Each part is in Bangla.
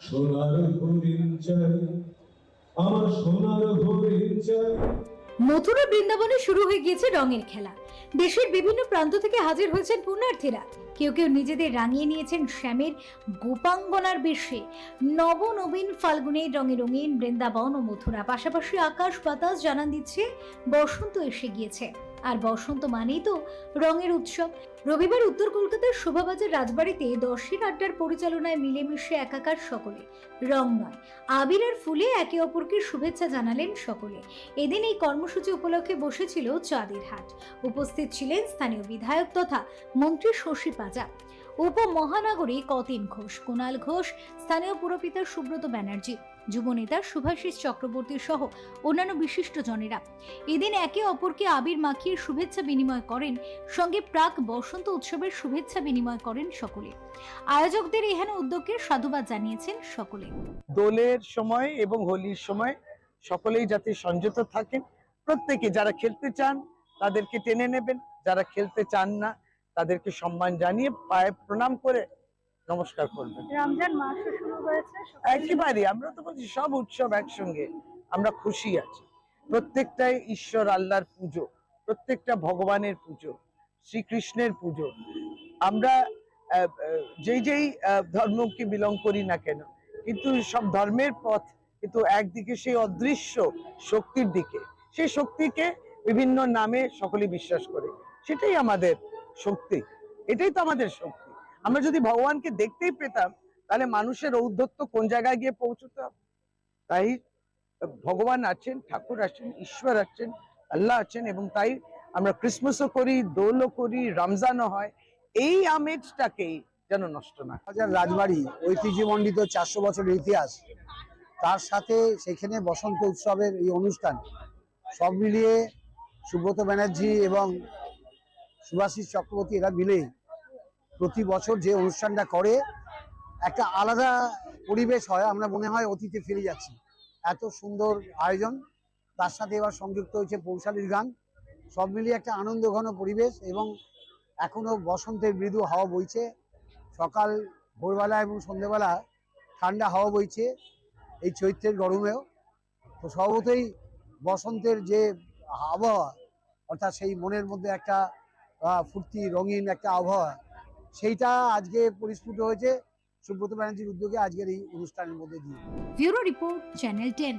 সোনার হরিণ চাই। আমার সোনার হরিণ চাই। মথুরা বৃন্দাবনে শুরু হয়ে গিয়েছে রঙের খেলা। দেশের বিভিন্ন প্রান্ত থেকে হাজির হয়েছেন পুণ্যার্থীরা। কেউ কেউ নিজেদের রাঙিয়ে নিয়েছেন শ্যামের গোপাঙ্গনার বেশে। নবনবীন ফাল্গুনের রঙে রঙিন বৃন্দাবন ও মথুরা। পাশাপাশি আকাশ বাতাস জানান দিচ্ছে, বসন্ত এসে গিয়েছে। আর বসন্ত মানেই তো রঙের উৎসব। রবিবার উত্তর কলকাতার শোভাবাজার রাজবাড়িতে দশের আড্ডার পরিচালনায় মিলেমিশে একাকার সকলে। রং নয়, আবির আর ফুলে একে অপরকে শুভেচ্ছা জানালেন সকলে। এদিন এই কর্মসূচি উপলক্ষে বসেছিল চাঁদের হাট। উপস্থিত ছিলেন স্থানীয় বিধায়ক তথা মন্ত্রী শশী পাজা। উপমহানগরী কতিন ঘোষ, কুণাল ঘোষ, স্থানীয় পুরপিতা সুব্রত ব্যানার্জি, যুবনেতা সুভাষিস চক্রবর্তী সহ অন্যান্য বিশিষ্ট জনেরা। এদিন একে অপরকে আবির মাখিয়ে শুভেচ্ছা বিনিময় করেন সঙ্গে প্রাক বসন্ত উৎসবের শুভেচ্ছা বিনিময় করেন সকলে। আয়োজকদের এখানে উদ্যোগকে সাধুবাদ জানিয়েছেন সকলে। দোলের সময় এবং হোলির সময় সকলেই যাতে সংযত থাকেন। প্রত্যেকে যারা খেলতে চান তাদেরকে টেনে নেবেন। যারা খেলতে চান না তাদেরকে সম্মান জানিয়ে পায়ে প্রণাম করে নমস্কার করবেন। রমজান মাসও শুরু হয়েছে একেবারে আমরা তো বলছি সব উৎসব একসঙ্গে আমরা খুশি আছি। প্রত্যেকটাই ঈশ্বর আল্লাহর পুজো প্রত্যেকটা ভগবানের পুজো। শ্রীকৃষ্ণের পুজো। আমরা যেই যেই ধর্মকে বিলং করি না কেন, কিন্তু সব ধর্মের পথ, কিন্তু একদিকে সেই অদৃশ্য শক্তির দিকে, সেই শক্তিকে বিভিন্ন নামে সকলে বিশ্বাস করে। সেটাই আমাদের শক্তি। এটাই তো আমাদের শক্তি। আমরা যদি ভগবানকে দেখতেই পেতাম, তাহলে মানুষের ঔদ্ধত্য কোন জায়গায় গিয়ে পৌঁছতো? তাই ভগবান আছেন, ঠাকুর আছেন, ঈশ্বর আছেন, আল্লাহ আছেন এবং তাই আমরা ক্রিসমাসও করি, দোলও করি, রমজানও হয়। এই আমেজটাকেই যেন নষ্ট না। হাজার রাজবাড়ি, ঐতিহ্যমণ্ডিত চারশো বছরের ইতিহাস, তার সাথে সেখানে বসন্ত উৎসবের এই অনুষ্ঠান, সব মিলিয়ে সুব্রত ব্যানার্জি এবং সুভাষিস চক্রবর্তী এরা মিলে প্রতি বছর যে অনুষ্ঠানটা করে, একটা আলাদা পরিবেশ হয়, আমরা মনে হয় অতীতে ফিরে যাচ্ছি। এত সুন্দর আয়োজন, তার সাথে এবার সংযুক্ত হয়েছে পৌশালীর গান। সব মিলিয়ে একটা আনন্দ ঘন পরিবেশ এবং এখনও বসন্তের মৃদু হাওয়া বইছে। সকাল ভোরবেলা এবং সন্ধেবেলা ঠান্ডা হাওয়া বইছে এই চৈত্রের গরমেও। তো স্বভাবতই বসন্তের যে আবহাওয়া অর্থাৎ সেই মনের মধ্যে একটা ফুর্তি রঙিন একটা আবহাওয়া সেইটা আজকে পরিস্ফুট হয়েছে। সুব্রত ব্যানার্জির উদ্যোগে আজকের এই অনুষ্ঠানের মধ্যে দিয়ে। Bureau report channel ten.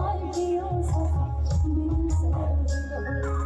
Altyazı M.K.